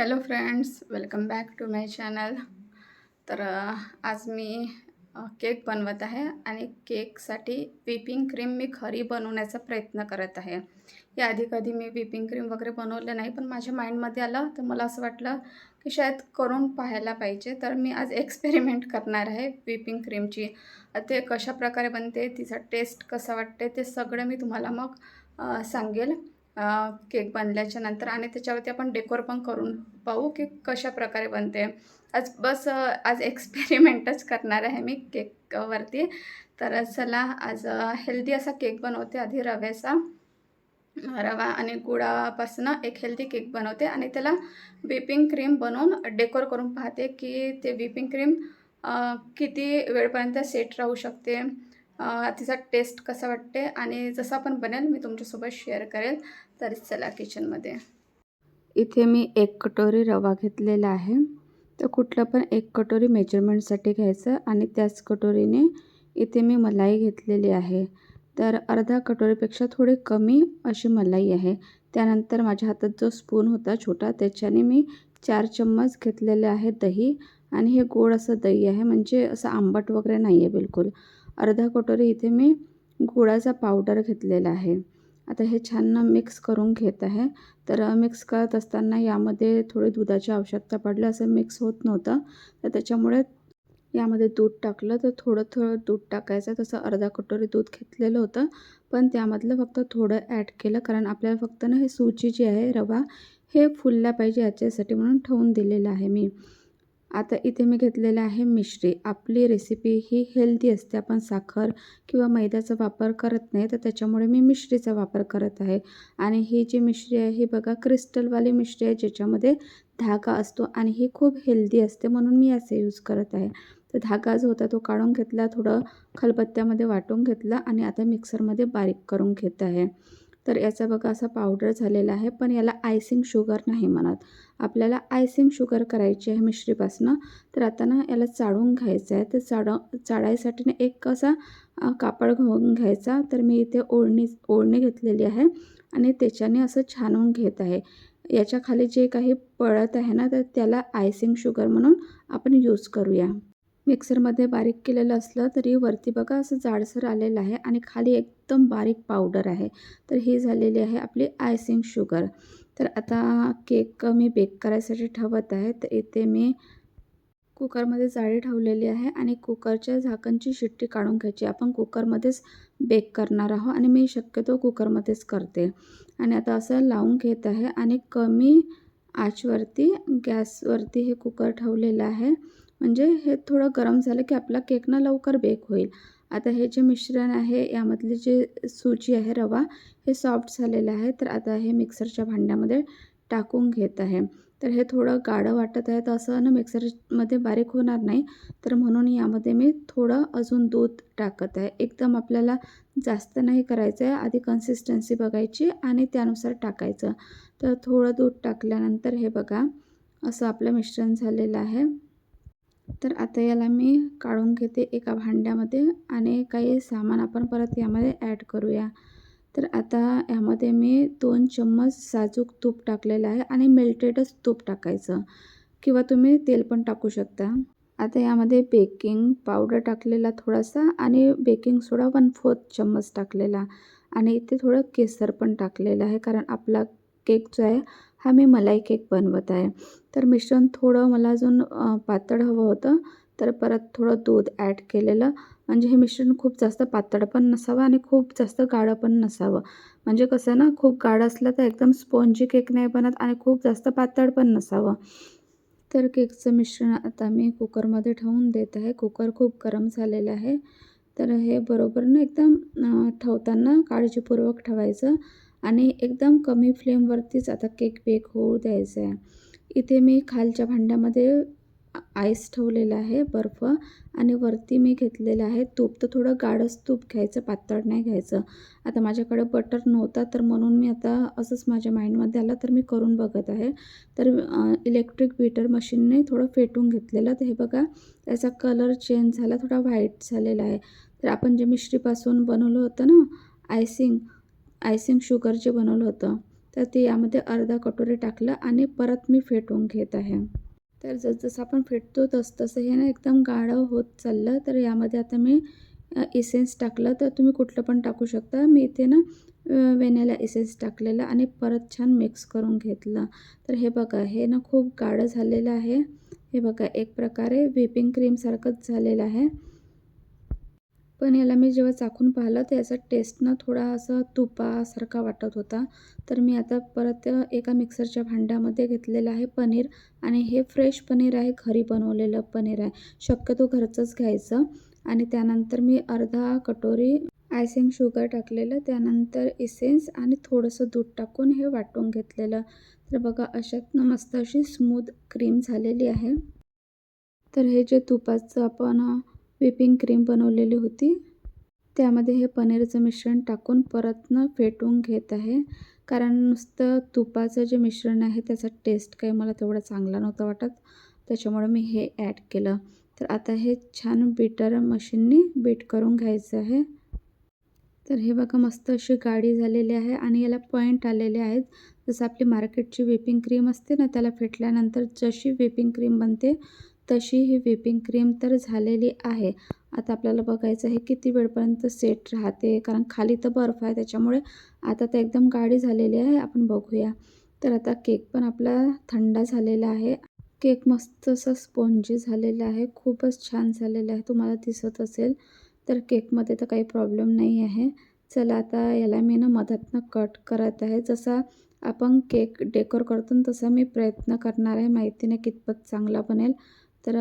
Hello friends welcome back to my channel तर आज मी cake बनवत आहे आणि केकसाठी व्हिपिंग क्रीम मी घरी बनवण्याचा प्रयत्न करत आहे. याआधी कधी मी व्हिपिंग क्रीम वगैरे बनवलं नाही पण माझ्या माइंडमध्ये आलं तर मला असं वाटलं की शायद करून पाहायला पाहिजे. तर मी आज एक्सपेरिमेंट करणार आहे व्हिपिंग क्रीमची ते कशा प्रकारे बनते तिचा टेस्ट कसा वाटते ते सगळं मी तुम्हाला मग सांगेल. केक बनल्याच्या नंतर आणि त्याच्यावरती आपण डेकोर पण करून पाहू की कशा प्रकारे बनते. आज बस आज एक्सपेरिमेंटच करणार आहे मी केकवरती. तर चला आज हेल्दी असा केक बनवते आधी रव्याचा. रवा आणि गुळापासून एक हेल्दी केक बनवते आणि त्याला व्हिपिंग क्रीम बनवून डेकोर करून पाहते की ते व्हिपिंग क्रीम किती वेळपर्यंत सेट राहू शकते. तिचा टेस्ट कसा वाटते आणि जसा पण बनेल मी तुमच्यासोबत शेअर करेल. तर चला किचनमध्ये. इथे मी एक कटोरी रवा घेतलेला आहे. तर कुठलं पण एक कटोरी मेजरमेंटसाठी घ्यायचं आणि त्याच कटोरीने इथे मी मलाई घेतलेली आहे. तर अर्धा कटोरीपेक्षा थोडी कमी अशी मलाई आहे. त्यानंतर माझ्या हातात जो स्पून होता छोटा त्याच्याने मी चार चम्मच घेतलेले आहे दही. आणि हे गोड असं दही आहे म्हणजे असं आंबट वगैरे नाही आहे बिलकुल. अर्धा कटोरी इथे मी गुळाचा पावडर घेतलेला आहे. आता हे छान मिक्स करून घेत आहे. तर मिक्स करत असताना यामध्ये थोडी दुधाची आवश्यकता पडली असं मिक्स होत नव्हतं. तर त्याच्यामुळे यामध्ये दूध टाकलं तर थोडं थोडं दूध टाकायचं. तसं अर्धा कटोरी दूध घेतलेलं होतं. पण त्यामधलं फक्त थोडं ॲड केलं कारण आपल्याला फक्त ना हे सूची जी आहे रवा हे फुलला पाहिजे याच्यासाठी म्हणून ठेवून दिलेलं आहे मी. आता इथे मी घेतलेलं आहे मिश्री. आपली रेसिपी ही हेल्दी असते. आपण साखर किंवा मैद्याचा वापर करत नाही तर त्याच्यामुळे मी मिश्रीचा वापर करत आहे. आणि ही जी मिश्री आहे ही बघा क्रिस्टलवाली मिश्री आहे ज्याच्यामध्ये धागा असतो आणि ही खूप हेल्दी असते म्हणून मी याचा यूज करत आहे. तर धागा जो होता तो काढून घेतला थोडं खलबत्त्यामध्ये वाटून घेतला आणि आता मिक्सरमध्ये बारीक करून घेत आहे. तर याचा बघा असा पावडर झालेला आहे पण याला आयसिंग शुगर नाही म्हणत. आपल्याला आयसिंग शुगर करायची आहे मिश्रीपासनं तर आता ना याला चाळून घ्यायचं आहे. तर चाड चाळायसाठी ना एक असा कापड घेऊन घ्यायचा. तर मी इथे ओढणी ओढणी घेतलेली आहे आणि त्याच्याने असं छानून घेत आहे. याच्या खाली जे काही पळत आहे ना तर त्याला आयसिंग शुगर म्हणून आपण यूज करूया. मिक्सरमध्ये बारीक केलेलं असलं तरी वरती बघा असं जाडसर आलेलं आहे आणि खाली एकदम बारीक पावडर आहे. तर ही झालेली आहे आपली आयसिंग शुगर. तर आता केक मी बेक करायसाठी ठेवत आहे. तर इथे मी कुकरमध्ये जाळी ठेवलेली आहे आणि कुकरच्या झाकणची शिट्टी काढून घ्यायची. आपण कुकरमध्येच बेक करणार आहोत आणि मी शक्यतो कुकरमध्येच करते. आणि आता असं लावून घेत आहे आणि कमी आचवरती गॅसवरती हे कुकर ठेवलेलं आहे. म्हणजे हे थोडं गरम झालं की आपला केक ना लवकर बेक होईल. आता हे जे मिश्रण आहे यामधले जे सूजी आहे रवा हे सॉफ्ट झालेलं आहे. तर आता हे मिक्सरच्या भांड्यामध्ये टाकून घेत आहे. तर हे थोडं गाढं वाटत आहे तर असं ना मिक्सरमध्ये बारीक होणार नाही. तर म्हणून यामध्ये मी थोडं अजून दूध टाकत आहे. एकदम आपल्याला जास्त नाही करायचं आहे. आधी कन्सिस्टन्सी बघायची आणि त्यानुसार टाकायचं. तर थोडं दूध टाकल्यानंतर हे बघा असं आपलं मिश्रण झालेलं आहे. तर आता याला मी काढून घेते एका भांड्यामध्ये आणि काही सामान आपण परत यामध्ये ॲड करूया. तर आता यामध्ये मी दोन चम्मच साजूक तूप टाकलेलं आहे आणि मेल्टेडच तूप टाकायचं. किंवा तुम्ही तेल पण टाकू शकता. आता यामध्ये बेकिंग पावडर टाकलेला थोडासा आणि बेकिंग सोडा वन फोर्थ चम्मच टाकलेला. आणि इथे थोडं केसर पण टाकलेलं आहे कारण आपला केक जो आहे हा मी मलाई केक बनवत आहे. तर मिश्रण थोडं मला अजून पातळ हवं होतं. तर परत थोडं दूध ॲड केलेलं. म्हणजे हे मिश्रण खूप जास्त पातळ पण नसावं आणि खूप जास्त गाढं पण नसावं. म्हणजे कसं ना खूप गाढं असलं तर एकदम स्पॉन्जी केक नाही बनत आणि खूप जास्त पातळ पण नसावं. तर केकचं मिश्रण आता मी कुकरमध्ये ठेवून देत आहे. कुकर खूप गरम झालेलं आहे. तर हे बरोबर ना एकदम ठेवताना काळजीपूर्वक ठेवायचं. आणि एकदम कमी फ्लेमवरतीच आता केक बेक होऊ द्यायचा आहे. इथे मी खालच्या भांड्यामध्ये आईस ठेवलेलं आहे बर्फ आणि वरती मी घेतलेलं आहे तूप. तर थोडं गाढच तूप घ्यायचं पातळ नाही घ्यायचं. आता माझ्याकडे बटर नव्हता तर म्हणून मी आता असंच माझ्या माइंडमध्ये आलं तर मी करून बघत आहे. तर इलेक्ट्रिक बीटर मशीनने थोडं फेटून घेतलेलं. तर हे बघा त्याचा कलर चेंज झाला थोडा व्हाईट झालेला आहे. तर आपण जे मिश्रीपासून बनवलं होतं ना आयसिंग आयसिंग शुगर जे बनवलं होतं तर ते यामध्ये अर्धा कटोरी टाकलं आणि परत मी फेटून घेत आहे. तर जसजसं आपण फेटतो तसतसं हे ना एकदम गाढं होत चाललं तर यामध्ये आता मी इसेन्स टाकलं. तर तुम्ही कुठलं पण टाकू शकता. मी इथे ना वेण्याला इसेन्स टाकलेलं आणि परत छान मिक्स करून घेतलं. तर हे बघा हे ना खूप गाढं झालेलं आहे. हे बघा एक प्रकारे व्हिपिंग क्रीमसारखंच झालेलं आहे. पण याला मी जेव्हा चाखून पाहिलं तर याचा टेस्ट ना थोडा असं तुपासारखा वाटत होता. तर मी आता परत एका मिक्सरच्या भांड्यामध्ये घेतलेलं आहे पनीर आणि हे फ्रेश पनीर आहे घरी बनवलेलं पनीर आहे. शक्यतो घरचंच घ्यायचं. आणि त्यानंतर मी अर्धा कटोरी आयसिंग शुगर टाकलेलं त्यानंतर इसेन्स आणि थोडंसं दूध टाकून हे वाटून घेतलेलं. तर बघा अशातनं मस्त अशी स्मूथ क्रीम झालेली आहे. तर हे जे तुपाचं आपण व्हिपिंग क्रीम बनवलेली होती. त्यामध्ये हे पनीरचं मिश्रण टाकून परतनं फेटून घेत आहे. कारण नुसतं तुपाचं जे मिश्रण आहे त्याचा टेस्ट काही मला तेवढा चांगला नव्हता वाटत. त्याच्यामुळे मी हे ॲड केलं. तर आता हे छान बीटर मशीननी बीट करून घ्यायचं आहे. तर हे बघा मस्त अशी गाडी झालेली आहे आणि याला पॉईंट आलेले आहेत. जसं आपली मार्केटची व्हिपिंग क्रीम असते ना त्याला फेटल्यानंतर जशी व्हिपिंग क्रीम बनते तशी ही व्हिपिंग क्रीम तर झालेली आहे. आता आपल्याला बघायचं आहे किती वेळपर्यंत सेट राहते कारण खाली तर बर्फ आहे त्याच्यामुळे आता तर एकदम गाडी झालेली आहे आपण बघूया. तर आता केक पण आपला थंड झालेला आहे. केक मस्त असं स्पॉन्जी झालेला आहे खूपच छान झालेला आहे तुम्हाला दिसत असेल. तर केकमध्ये तर काही प्रॉब्लेम नाही आहे. चला आता याला मी ना मधातनं कट करत आहे. जसा आपण केक डेकोर करतो ना तसा मी प्रयत्न करणार आहे माहिती नाही कितपत चांगला बनेल. तर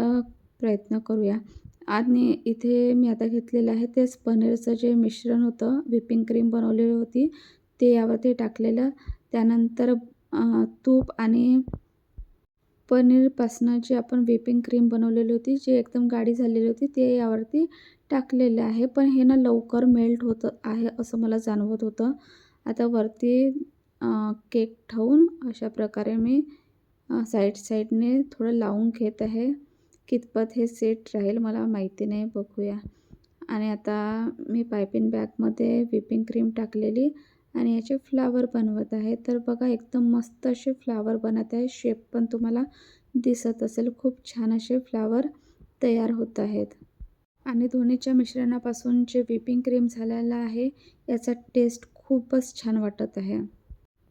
प्रयत्न करूया. आणि इथे मी आता घेतलेलं आहे तेच पनीरचं जे मिश्रण होतं व्हिपिंग क्रीम बनवलेली होती ते यावरती टाकलेलं. त्यानंतर तूप आणि पनीरपासनं जी आपण व्हिपिंग क्रीम बनवलेली होती जी एकदम गाडी झालेली होती ते यावरती टाकलेलं आहे. पण हे ना लवकर मेल्ट होतं आहे असं मला जाणवत होतं. आता वरती केक ठेवून अशा प्रकारे मी साईड साईडने थोडं लावून घेत आहे. कितपत हे सेट राहील मला माहिती नाही बघूया. आणि आता मी पायपिंग बॅगमध्ये व्हिपिंग क्रीम टाकलेली आणि याचे फ्लावर बनवत आहे. तर बघा एकदम मस्त असे फ्लावर बनत आहे. शेप पण तुम्हाला दिसत असेल. खूप छान असे फ्लावर तयार होत आहेत. आणि दोन्हीच्या मिश्रणापासून जे व्हिपिंग क्रीम झालेला आहे याचा टेस्ट खूपच छान वाटत आहे.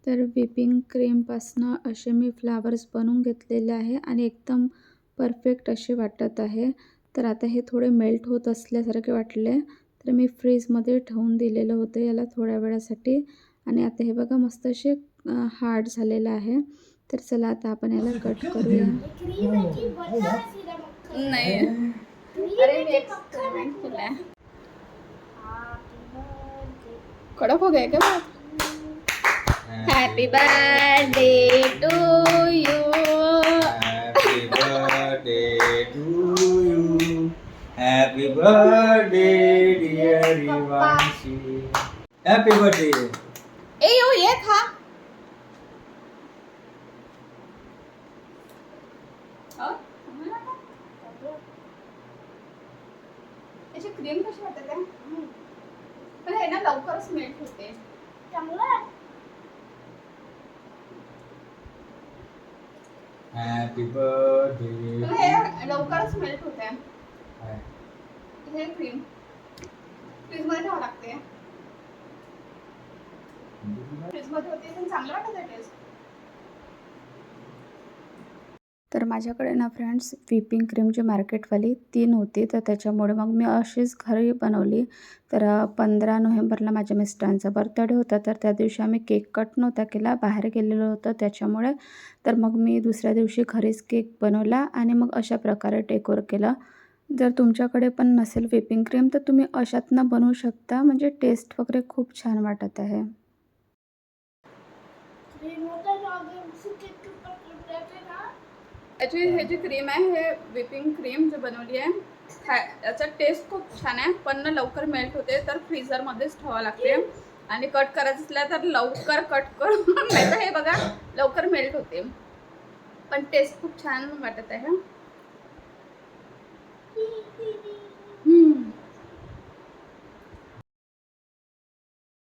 तर व्हिपिंग क्रीमपासनं असे मी फ्लावर्स बनवून घेतलेले आहे आणि एकदम परफेक्ट असे वाटत आहे. तर आता हे थोडे मेल्ट होत असल्यासारखे वाटले. तर मी फ्रीजमध्ये ठेवून दिलेलं होतं याला थोड्या वेळासाठी. आणि आता हे बघा मस्त असे हार्ड झालेलं आहे. तर चला आता आपण याला कट करूया. नाही. अरे मी एक्सपेरिमेंट केला आहे कडक हो गया क्या happy birthday to you Happy birthday, dear Ivanshi. Happy birthday. ए यो ये खा क्रीम कशी वाटत आहे पण हे ना लवकरच मेल्ट होते Happy पण birthday. हे लवकरच मेल्ट होते हे क्रीम फ्रीजमध्ये ठेवावं लागते. फ्रीजमध्ये होते पण चांगलं वाटत आहे टेस्ट तर माझ्याकडे ना फ्रेंड्स व्हिपिंग क्रीम जी मार्केटवाली ती नव्हती तर त्याच्यामुळे मग मी अशीच घरी बनवली. तर पंधरा नोव्हेंबरला माझ्या मिस्टरांचा बर्थडे होता तर त्या दिवशी आम्ही केक कट नव्हता केला बाहेर गेलेलो होतं त्याच्यामुळे. तर मग मी दुसऱ्या दिवशी घरीच केक बनवला आणि मग अशा प्रकारे डेकोर केलं. जर तुमच्याकडे पण नसेल व्हिपिंग क्रीम तर तुम्ही अशातनं बनवू शकता. म्हणजे टेस्ट वगैरे खूप छान वाटत आहे. याची हे जी क्रीम आहे हे व्हिपिंग क्रीम जी बनवली आहे खा याचा टेस्ट खूप छान आहे. पण ना लवकर मेल्ट होते तर फ्रीझरमध्येच ठेवावं लागते. आणि कट करायचं असलं तर लवकर कट करून नाही तर हे बघा लवकर मेल्ट होते. पण टेस्ट खूप छान वाटत आहे.